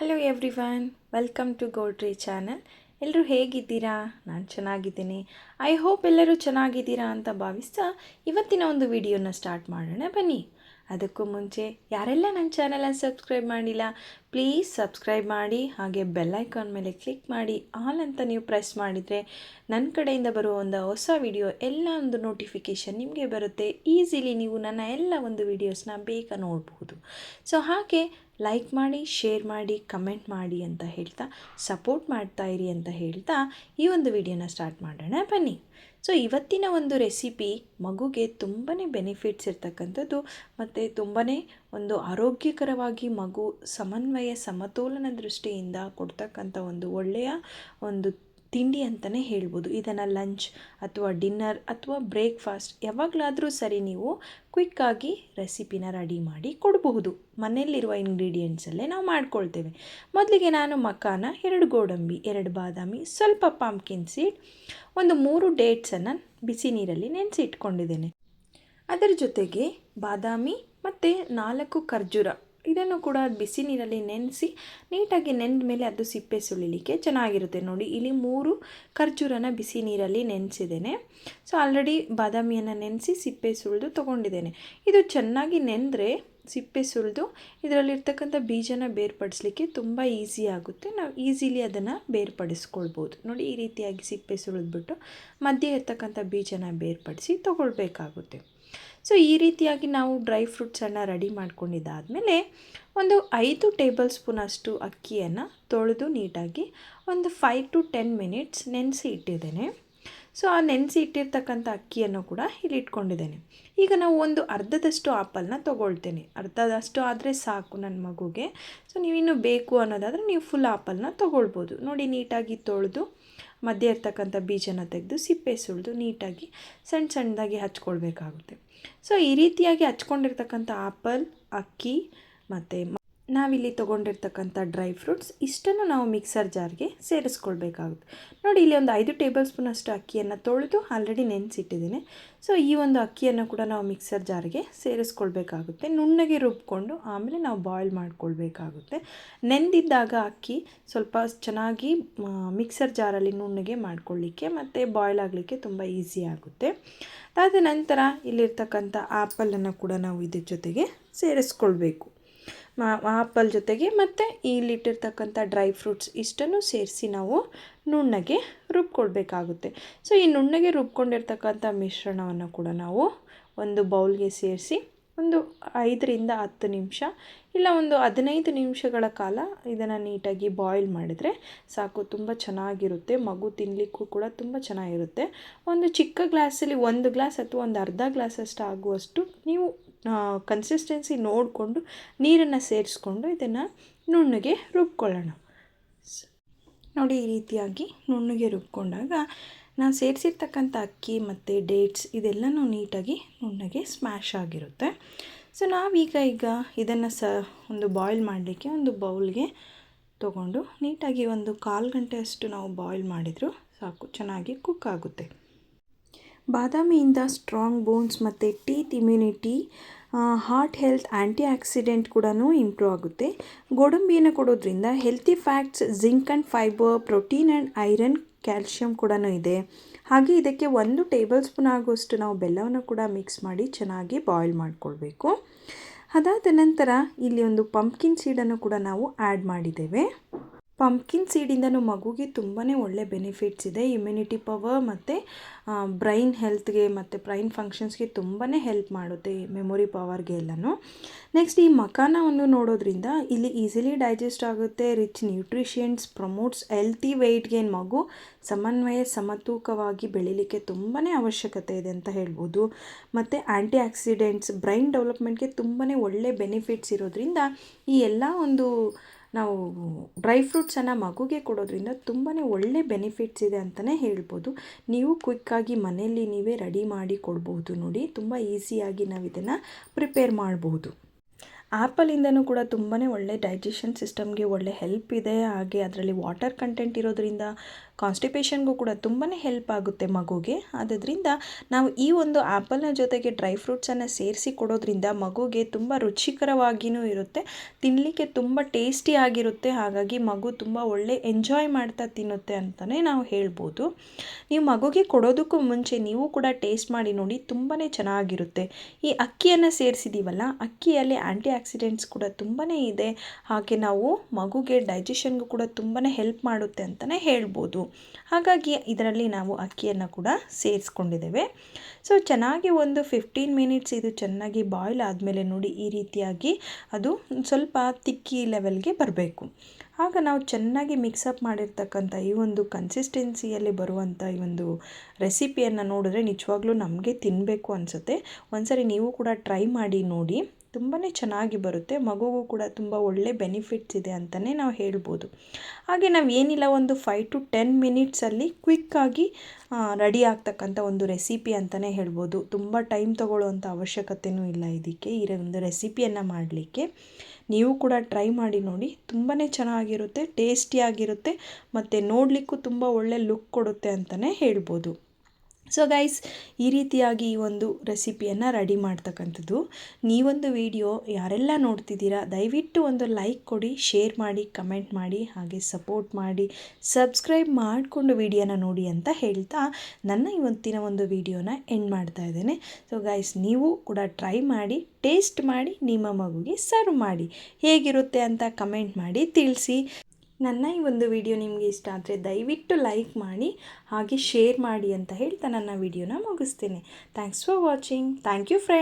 Hello everyone welcome to Goldri channel ಎಲ್ಲರೂ ಹೇಗಿದ್ದೀರಾ? ನಾನು ಚೆನ್ನಾಗಿದ್ದೀನಿ. ಐ ಹೋಪ್ ಎಲ್ಲರೂ ಚೆನ್ನಾಗಿದ್ದೀರಾ ಅಂತ ಭಾವಿಸ್ತಾ ಇವತ್ತಿನ ಒಂದು ವಿಡಿಯೋನ ಸ್ಟಾರ್ಟ್ ಮಾಡೋಣ ಬನ್ನಿ. ಅದಕ್ಕೂ ಮುಂಚೆ ಯಾರೆಲ್ಲ ನನ್ನ ಚಾನಲನ್ನು ಸಬ್ಸ್ಕ್ರೈಬ್ ಮಾಡಿಲ್ಲ ಪ್ಲೀಸ್ ಸಬ್ಸ್ಕ್ರೈಬ್ ಮಾಡಿ, ಹಾಗೆ ಬೆಲ್ ಐಕಾನ್ ಮೇಲೆ ಕ್ಲಿಕ್ ಮಾಡಿ ಆಲ್ ಅಂತ ನೀವು ಪ್ರೆಸ್ ಮಾಡಿದರೆ ನನ್ನ ಕಡೆಯಿಂದ ಬರುವ ಒಂದು ಹೊಸ ವಿಡಿಯೋ ಎಲ್ಲ ಒಂದು ನೋಟಿಫಿಕೇಷನ್ ನಿಮಗೆ ಬರುತ್ತೆ. ಈಸಿಲಿ ನೀವು ನನ್ನ ಎಲ್ಲ ಒಂದು ವೀಡಿಯೋಸ್ನ ಬೇಗ ನೋಡಬಹುದು ಸೊ ಹಾಗೆ ಲೈಕ್ ಮಾಡಿ ಶೇರ್ ಮಾಡಿ ಕಮೆಂಟ್ ಮಾಡಿ ಅಂತ ಹೇಳ್ತಾ ಸಪೋರ್ಟ್ ಮಾಡ್ತಾ ಇರಿ ಅಂತ ಹೇಳ್ತಾ ಈ ಒಂದು ವಿಡಿಯೋನ ಸ್ಟಾರ್ಟ್ ಮಾಡೋಣ ಬನ್ನಿ. ಸೊ ಇವತ್ತಿನ ಒಂದು ರೆಸಿಪಿ ಮಗುಗೆ ತುಂಬಾ ಬೆನಿಫಿಟ್ಸ್ ಇರ್ತಕ್ಕಂಥದ್ದು ಮತ್ತು ತುಂಬಾ ಒಂದು ಆರೋಗ್ಯಕರವಾಗಿ ಮಗು ಸಮನ್ವಯ, ಸಮತೋಲನ ದೃಷ್ಟಿಯಿಂದ ಕೊಡ್ತಕ್ಕಂಥ ಒಂದು ಒಳ್ಳೆಯ ಒಂದು ತಿಂಡಿ ಅಂತಲೇ ಹೇಳ್ಬೋದು. ಇದನ್ನು ಲಂಚ್ ಅಥವಾ ಡಿನ್ನರ್ ಅಥವಾ ಬ್ರೇಕ್ಫಾಸ್ಟ್ ಯಾವಾಗಲಾದರೂ ಸರಿ ನೀವು ಕ್ವಿಕ್ಕಾಗಿ ರೆಸಿಪಿನ ರೆಡಿ ಮಾಡಿ ಕೊಡಬಹುದು. ಮನೆಯಲ್ಲಿರುವ ಇಂಗ್ರೀಡಿಯೆಂಟ್ಸಲ್ಲೇ ನಾವು ಮಾಡ್ಕೊಳ್ತೇವೆ. ಮೊದಲಿಗೆ ನಾನು ಮಕಾನ ಎರಡು ಗೋಡಂಬಿ, ಎರಡು ಬಾದಾಮಿ, ಸ್ವಲ್ಪ ಪಾಂಪ್ಕಿನ್ ಸೀಡ್ ಒಂದು ಮೂರು ಡೇಟ್ಸನ್ನು ಬಿಸಿ ನೀರಲ್ಲಿ ನೆನೆಸಿ ಇಟ್ಕೊಂಡಿದ್ದೇನೆ ಅದರ ಜೊತೆಗೆ ಬಾದಾಮಿ ಮತ್ತು ನಾಲ್ಕು ಖರ್ಜೂರ ಇದನ್ನು ಕೂಡ ಬಿಸಿ ನೀರಲ್ಲಿ ನೆನೆಸಿ ನೀಟಾಗಿ ನೆಂದ ಮೇಲೆ ಅದು ಸಿಪ್ಪೆ ಸುಳಿಲಿಕ್ಕೆ ಚೆನ್ನಾಗಿರುತ್ತೆ ನೋಡಿ. ಇಲ್ಲಿ ಮೂರು ಖರ್ಜೂರನ ಬಿಸಿ ನೀರಲ್ಲಿ ನೆನೆಸಿದ್ದೇನೆ. ಸೊ ಆಲ್ರೆಡಿ ಬಾದಾಮಿಯನ್ನು ನೆನೆಸಿ ಸಿಪ್ಪೆ ಸುಳಿದು ತೊಗೊಂಡಿದ್ದೇನೆ. ಇದು ಚೆನ್ನಾಗಿ ನೆಂದರೆ ಸಿಪ್ಪೆ ಸುಲಿದು ಇದರಲ್ಲಿರ್ತಕ್ಕಂಥ ಬೀಜನ ಬೇರ್ಪಡಿಸ್ಲಿಕ್ಕೆ ತುಂಬ ಈಸಿ ಆಗುತ್ತೆ. ನಾವು ಈಸಿಲಿ ಅದನ್ನು ಬೇರ್ಪಡಿಸ್ಕೊಳ್ಬೋದು. ನೋಡಿ, ಈ ರೀತಿಯಾಗಿ ಸಿಪ್ಪೆ ಸುಳಿದ್ಬಿಟ್ಟು ಮಧ್ಯೆ ಇರ್ತಕ್ಕಂಥ ಬೀಜನ ಬೇರ್ಪಡಿಸಿ ತೊಗೊಳ್ಬೇಕಾಗುತ್ತೆ. ಸೊ ಈ ರೀತಿಯಾಗಿ ನಾವು ಡ್ರೈ ಫ್ರೂಟ್ಸನ್ನು ರೆಡಿ ಮಾಡ್ಕೊಂಡಿದ್ದಾದಮೇಲೆ ಒಂದು ಐದು ಟೇಬಲ್ ಸ್ಪೂನ್ ಅಷ್ಟು ಅಕ್ಕಿಯನ್ನು ತೊಳೆದು ನೀಟಾಗಿ ಒಂದು ಫೈವ್ ಟು ಟೆನ್ ಮಿನಿಟ್ಸ್ ನೆನೆಸಿ ಇಟ್ಟಿದ್ದೇನೆ. ಸೊ ಆ ನೆನೆಸಿ ಇಟ್ಟಿರ್ತಕ್ಕಂಥ ಅಕ್ಕಿಯನ್ನು ಕೂಡ ಇಲ್ಲಿ ಇಟ್ಕೊಂಡಿದ್ದೇನೆ. ಈಗ ನಾವು ಒಂದು ಅರ್ಧದಷ್ಟು ಆಪಲ್ನ ತೊಗೊಳ್ತೇನೆ. ಅರ್ಧದಷ್ಟು ಆದರೆ ಸಾಕು ನನ್ನ ಮಗುಗೆ. ಸೊ ನೀವಿನ್ನೂ ಬೇಕು ಅನ್ನೋದಾದರೆ ನೀವು ಫುಲ್ ಆಪಲ್ನ ತೊಗೊಳ್ಬೋದು. ನೋಡಿ ನೀಟಾಗಿ ತೊಳೆದು ಮಧ್ಯೆ ಇರ್ತಕ್ಕಂಥ ಬೀಜನ ತೆಗೆದು ಸಿಪ್ಪೆ ಸುಳಿದು ನೀಟಾಗಿ ಸಣ್ಣ ಸಣ್ಣದಾಗಿ ಹಚ್ಕೊಳ್ಬೇಕಾಗುತ್ತೆ. ಸೊ ಈ ರೀತಿಯಾಗಿ ಹಚ್ಕೊಂಡಿರ್ತಕ್ಕಂಥ ಆಪಲ್, ಅಕ್ಕಿ ಮತ್ತು ನಾವಿಲ್ಲಿ ತೊಗೊಂಡಿರ್ತಕ್ಕಂಥ ಡ್ರೈ ಫ್ರೂಟ್ಸ್, ಇಷ್ಟನ್ನು ನಾವು ಮಿಕ್ಸರ್ ಜಾರ್ಗೆ ಸೇರಿಸ್ಕೊಳ್ಬೇಕಾಗುತ್ತೆ. ನೋಡಿ, ಇಲ್ಲಿ ಒಂದು ಐದು ಟೇಬಲ್ ಸ್ಪೂನಷ್ಟು ಅಕ್ಕಿಯನ್ನು ತೊಳೆದು ಆಲ್ರೆಡಿ ನೆನೆಸಿಟ್ಟಿದ್ದೀನಿ. ಸೊ, ಈ ಒಂದು ಅಕ್ಕಿಯನ್ನು ಕೂಡ ನಾವು ಮಿಕ್ಸರ್ ಜಾರ್ಗೆ ಸೇರಿಸ್ಕೊಳ್ಬೇಕಾಗುತ್ತೆ. ನುಣ್ಣಗೆ ರುಬ್ಕೊಂಡು ಆಮೇಲೆ ನಾವು ಬಾಯ್ಲ್ ಮಾಡ್ಕೊಳ್ಬೇಕಾಗುತ್ತೆ. ನೆಂದಿದ್ದಾಗ ಅಕ್ಕಿ ಸ್ವಲ್ಪ ಚೆನ್ನಾಗಿ ಮಿಕ್ಸರ್ ಜಾರಲ್ಲಿ ನುಣ್ಣಗೆ ಮಾಡ್ಕೊಳ್ಳಿಕ್ಕೆ ಮತ್ತು ಬಾಯ್ಲ್ ಆಗಲಿಕ್ಕೆ ತುಂಬ ಈಸಿ ಆಗುತ್ತೆ. ಅದಾದ ನಂತರ ಇಲ್ಲಿರ್ತಕ್ಕಂಥ ಆ್ಯಪಲನ್ನು ಕೂಡ ನಾವು ಇದ್ರ ಜೊತೆಗೆ ಸೇರಿಸ್ಕೊಳ್ಬೇಕು. ಆಪಲ್ ಜೊತೆಗೆ ಮತ್ತು ಇಲ್ಲಿಟ್ಟಿರ್ತಕ್ಕಂಥ ಡ್ರೈ ಫ್ರೂಟ್ಸ್ ಇಷ್ಟನ್ನು ಸೇರಿಸಿ ನಾವು ನುಣ್ಣಗೆ ರುಬ್ಕೊಳ್ಬೇಕಾಗುತ್ತೆ. ಸೊ, ಈ ನುಣ್ಣಗೆ ರುಬ್ಕೊಂಡಿರ್ತಕ್ಕಂಥ ಮಿಶ್ರಣವನ್ನು ಕೂಡ ನಾವು ಒಂದು ಬೌಲ್ಗೆ ಸೇರಿಸಿ ಒಂದು ಐದರಿಂದ ಹತ್ತು ನಿಮಿಷ ಇಲ್ಲ ಒಂದು ಹದಿನೈದು ನಿಮಿಷಗಳ ಕಾಲ ಇದನ್ನು ನೀಟಾಗಿ ಬಾಯ್ಲ್ ಮಾಡಿದರೆ ಸಾಕು, ತುಂಬ ಚೆನ್ನಾಗಿರುತ್ತೆ. ಮಗು ತಿನ್ನಲಿಕ್ಕೂ ಕೂಡ ತುಂಬ ಚೆನ್ನಾಗಿರುತ್ತೆ. ಒಂದು ಚಿಕ್ಕ ಗ್ಲಾಸಲ್ಲಿ ಒಂದು ಗ್ಲಾಸ್ ಅಥವಾ ಒಂದು ಅರ್ಧ ಗ್ಲಾಸಷ್ಟು ಆಗುವಷ್ಟು ನೀವು ಕನ್ಸಿಸ್ಟೆನ್ಸಿ ನೋಡಿಕೊಂಡು ನೀರನ್ನು ಸೇರಿಸ್ಕೊಂಡು ಇದನ್ನು ನುಣ್ಣಗೆ ರುಬ್ಕೊಳ್ಳೋಣ. ನೋಡಿ ಈ ರೀತಿಯಾಗಿ ನುಣ್ಣಗೆ ರುಬ್ಕೊಂಡಾಗ ನಾನು ಸೇರಿಸಿರ್ತಕ್ಕಂಥ ಅಕ್ಕಿ ಮತ್ತು ಡೇಟ್ಸ್ ಇದೆಲ್ಲನೂ ನೀಟಾಗಿ ನುಣ್ಣಗೆ ಸ್ಮ್ಯಾಶ್ ಆಗಿರುತ್ತೆ. ಸೊ ನಾವೀಗ ಈಗ ಇದನ್ನು ಸ, ಒಂದು ಬಾಯ್ಲ್ ಮಾಡಲಿಕ್ಕೆ ಒಂದು ಬೌಲ್ಗೆ ತೊಗೊಂಡು ನೀಟಾಗಿ ಒಂದು ಕಾಲು ಗಂಟೆಯಷ್ಟು ನಾವು ಬಾಯ್ಲ್ ಮಾಡಿದರೂ ಸಾಕು, ಚೆನ್ನಾಗಿ ಕುಕ್ ಆಗುತ್ತೆ. ಬಾದಾಮಿಯಿಂದ ಸ್ಟ್ರಾಂಗ್ ಬೋನ್ಸ್ ಮತ್ತು teeth immunity heart health antioxidant ಕೂಡ ಇಂಪ್ರೂವ್ ಆಗುತ್ತೆ. ಗೋಡಂಬಿಯನ್ನು ಕೊಡೋದ್ರಿಂದ healthy fats, zinc and fibre, protein and iron, calcium ಕೂಡ ಇದೆ. ಹಾಗೆ ಇದಕ್ಕೆ ಒಂದು ಟೇಬಲ್ ಸ್ಪೂನ್ ಆಗುವಷ್ಟು ನಾವು ಬೆಲ್ಲವನ್ನು ಕೂಡ ಮಿಕ್ಸ್ ಮಾಡಿ ಚೆನ್ನಾಗಿ ಬಾಯ್ಲ್ ಮಾಡಿಕೊಳ್ಬೇಕು. ಅದಾದ ನಂತರ ಇಲ್ಲಿ ಒಂದು ಪಂಪ್ಕಿನ್ ಸೀಡನ್ನು ಕೂಡ ನಾವು ಆ್ಯಡ್ ಮಾಡಿದ್ದೇವೆ. ಪಂಪ್ಕಿನ್ ಸೀಡಿಂದನೂ ಮಗುಗೆ ತುಂಬಾ ಒಳ್ಳೆ ಬೆನಿಫಿಟ್ಸ್ ಇದೆ. ಇಮ್ಯುನಿಟಿ ಪವರ್ ಮತ್ತು ಬ್ರೈನ್ ಹೆಲ್ತ್ಗೆ ಮತ್ತು ಬ್ರೈನ್ ಫಂಕ್ಷನ್ಸ್ಗೆ ತುಂಬಾ ಹೆಲ್ಪ್ ಮಾಡುತ್ತೆ ಮೆಮೊರಿ ಪವರ್ಗೆ ಎಲ್ಲನೂ. ನೆಕ್ಸ್ಟ್ ಈ ಮಖಾನವನ್ನು ನೋಡೋದ್ರಿಂದ ಇಲ್ಲಿ ಈಸಿಲಿ ಡೈಜೆಸ್ಟ್ ಆಗುತ್ತೆ rich nutritions promotes healthy weight gain ಮಗು ಸಮನ್ವಯ, ಸಮತೂಕವಾಗಿ ಬೆಳೀಲಿಕ್ಕೆ ತುಂಬಾ ಅವಶ್ಯಕತೆ ಇದೆ ಅಂತ ಹೇಳ್ಬೋದು. ಮತ್ತು ಆ್ಯಂಟಿ ಆಕ್ಸಿಡೆಂಟ್ಸ್ ಬ್ರೈನ್ ಡೆವಲಪ್ಮೆಂಟ್ಗೆ ತುಂಬಾ ಒಳ್ಳೆ ಬೆನಿಫಿಟ್ಸ್ ಇರೋದ್ರಿಂದ ಈ ಎಲ್ಲ ಒಂದು ನಾವು ಡ್ರೈ ಫ್ರೂಟ್ಸನ್ನು ಮಗುಗೆ ಕೊಡೋದ್ರಿಂದ ತುಂಬಾ ಒಳ್ಳೆ ಬೆನಿಫಿಟ್ಸ್ ಇದೆ ಅಂತಲೇ ಹೇಳ್ಬೋದು. ನೀವು ಕ್ವಿಕ್ಕಾಗಿ ಮನೆಯಲ್ಲಿ ನೀವೇ ರೆಡಿ ಮಾಡಿ ಕೊಡ್ಬೋದು ನೋಡಿ. ತುಂಬ ಈಸಿಯಾಗಿ ನಾವು ಇದನ್ನು ಪ್ರಿಪೇರ್ ಮಾಡಬಹುದು ಆ್ಯಪಲಿಂದನೂ ಕೂಡ ತುಂಬಾ ಒಳ್ಳೆ ಡೈಜೆಷನ್ ಸಿಸ್ಟಮ್ಗೆ ಒಳ್ಳೆ ಹೆಲ್ಪ್ ಇದೆ. ಹಾಗೆ ಅದರಲ್ಲಿ ವಾಟರ್ ಕಂಟೆಂಟ್ ಇರೋದ್ರಿಂದ ಕಾನ್ಸ್ಟಿಪೇಷನ್ಗೂ ಕೂಡ ತುಂಬಾ ಹೆಲ್ಪ್ ಆಗುತ್ತೆ ಮಗುಗೆ. ಆದ್ದರಿಂದ ನಾವು ಈ ಒಂದು ಆ್ಯಪಲ್ನ ಜೊತೆಗೆ ಡ್ರೈ ಫ್ರೂಟ್ಸನ್ನು ಸೇರಿಸಿ ಕೊಡೋದ್ರಿಂದ ಮಗುಗೆ ತುಂಬ ರುಚಿಕರವಾಗಿಯೂ ಇರುತ್ತೆ. ತಿನ್ನಲಿಕ್ಕೆ ತುಂಬ ಟೇಸ್ಟಿ ಆಗಿರುತ್ತೆ. ಹಾಗಾಗಿ ಮಗು ತುಂಬ ಒಳ್ಳೆ ಎಂಜಾಯ್ ಮಾಡ್ತಾ ತಿನ್ನುತ್ತೆ ಅಂತಲೇ ನಾವು ಹೇಳ್ಬೋದು. ನೀವು ಮಗುಗೆ ಕೊಡೋದಕ್ಕೂ ಮುಂಚೆ ನೀವು ಕೂಡ ಟೇಸ್ಟ್ ಮಾಡಿ ನೋಡಿ ತುಂಬಾ ಚೆನ್ನಾಗಿರುತ್ತೆ. ಈ ಅಕ್ಕಿಯನ್ನು ಸೇರಿಸಿದ್ದೀವಲ್ಲ ಅಕ್ಕಿಯಲ್ಲಿ ಆ್ಯಂಟಿ ಆಕ್ಸಿಡೆಂಟ್ಸ್ ಕೂಡ ತುಂಬಾ ಇದೆ. ಹಾಗೆ ನಾವು ಮಗುಗೆ ಡೈಜೆಷನ್ಗೂ ಕೂಡ ತುಂಬಾ ಹೆಲ್ಪ್ ಮಾಡುತ್ತೆ ಅಂತಲೇ ಹೇಳ್ಬೋದು. ಹಾಗಾಗಿ ಇದರಲ್ಲಿ ನಾವು ಅಕ್ಕಿಯನ್ನು ಕೂಡ ಸೇರಿಸ್ಕೊಂಡಿದ್ದೇವೆ. ಸೊ ಚೆನ್ನಾಗಿ ಒಂದು ಫಿಫ್ಟೀನ್ ಮಿನಿಟ್ಸ್ ಇದು ಚೆನ್ನಾಗಿ ಬಾಯ್ಲ್ ಆದಮೇಲೆ ನೋಡಿ ಈ ರೀತಿಯಾಗಿ ಅದು ಸ್ವಲ್ಪ ತಿಕ್ಕಿ ಲೆವೆಲ್ಗೆ ಬರಬೇಕು. ಆಗ ನಾವು ಚೆನ್ನಾಗಿ ಮಿಕ್ಸಪ್ ಮಾಡಿರ್ತಕ್ಕಂಥ ಈ ಒಂದು ಕನ್ಸಿಸ್ಟೆನ್ಸಿಯಲ್ಲಿ ಬರುವಂಥ ಈ ಒಂದು ರೆಸಿಪಿಯನ್ನು ನೋಡಿದ್ರೆ ನಿಜವಾಗ್ಲೂ ನಮಗೆ ತಿನ್ನಬೇಕು ಅನಿಸುತ್ತೆ. ಒಂದ್ಸರಿ ನೀವು ಕೂಡ ಟ್ರೈ ಮಾಡಿ ನೋಡಿ ತುಂಬಾ ಚೆನ್ನಾಗಿ ಬರುತ್ತೆ. ಮಗುಗೂ ಕೂಡ ತುಂಬ ಒಳ್ಳೆ ಬೆನಿಫಿಟ್ಸ್ ಇದೆ ಅಂತಲೇ ನಾವು ಹೇಳ್ಬೋದು. ಹಾಗೆ ನಾವು ಏನಿಲ್ಲ, ಒಂದು ಫೈವ್ ಟು ಟೆನ್ ಮಿನಿಟ್ಸಲ್ಲಿ ಕ್ವಿಕ್ಕಾಗಿ ರೆಡಿ ಆಗ್ತಕ್ಕಂಥ ಒಂದು ರೆಸಿಪಿ ಅಂತಲೇ ಹೇಳ್ಬೋದು. ತುಂಬ ಟೈಮ್ ತೊಗೊಳ್ಳುವಂಥ ಅವಶ್ಯಕತೆಯೂ ಇಲ್ಲ ಇದಕ್ಕೆ, ಈ ಒಂದು ರೆಸಿಪಿಯನ್ನು ಮಾಡಲಿಕ್ಕೆ. ನೀವು ಕೂಡ ಟ್ರೈ ಮಾಡಿ ನೋಡಿ. ತುಂಬಾ ಚೆನ್ನಾಗಿರುತ್ತೆ ಟೇಸ್ಟಿಯಾಗಿರುತ್ತೆ ಮತ್ತು ನೋಡಲಿಕ್ಕೂ ತುಂಬ ಒಳ್ಳೆ ಲುಕ್ ಕೊಡುತ್ತೆ ಅಂತಲೇ ಹೇಳ್ಬೋದು. ಸೊ ಗೈಸ್ ಈ ರೀತಿಯಾಗಿ ಈ ಒಂದು ರೆಸಿಪಿಯನ್ನು ರೆಡಿ ಮಾಡ್ತಕ್ಕಂಥದ್ದು. ನೀವೊಂದು ವಿಡಿಯೋ ಯಾರೆಲ್ಲ ನೋಡ್ತಿದ್ದೀರಾ, ದಯವಿಟ್ಟು ಒಂದು ಲೈಕ್ ಕೊಡಿ, ಶೇರ್ ಮಾಡಿ, ಕಮೆಂಟ್ ಮಾಡಿ, ಹಾಗೆ ಸಪೋರ್ಟ್ ಮಾಡಿ, ಸಬ್ಸ್ಕ್ರೈಬ್ ಮಾಡಿಕೊಂಡು ವಿಡಿಯೋನ ನೋಡಿ ಅಂತ ಹೇಳ್ತಾ ನನ್ನ ಇವತ್ತಿನ ಒಂದು ವಿಡಿಯೋನ ಎಂಡ್ ಮಾಡ್ತಾ ಇದ್ದೇನೆ. ಸೊ ಗೈಸ್ ನೀವು ಕೂಡ ಟ್ರೈ ಮಾಡಿ, ಟೇಸ್ಟ್ ಮಾಡಿ, ನಿಮ್ಮ ಮಗುಗೆ ಸರ್ವ್ ಮಾಡಿ. ಹೇಗಿರುತ್ತೆ ಅಂತ ಕಮೆಂಟ್ ಮಾಡಿ ತಿಳಿಸಿ. ನನ್ನ ಈ ಒಂದು ವಿಡಿಯೋ ನಿಮಗೆ ಇಷ್ಟ ಆದರೆ ದಯವಿಟ್ಟು ಲೈಕ್ ಮಾಡಿ, ಹಾಗೆ ಶೇರ್ ಮಾಡಿ ಅಂತ ಹೇಳ್ತಾ ನನ್ನ ವಿಡಿಯೋನ ಮುಗಿಸ್ತೇನೆ. Thanks for watching thank you friend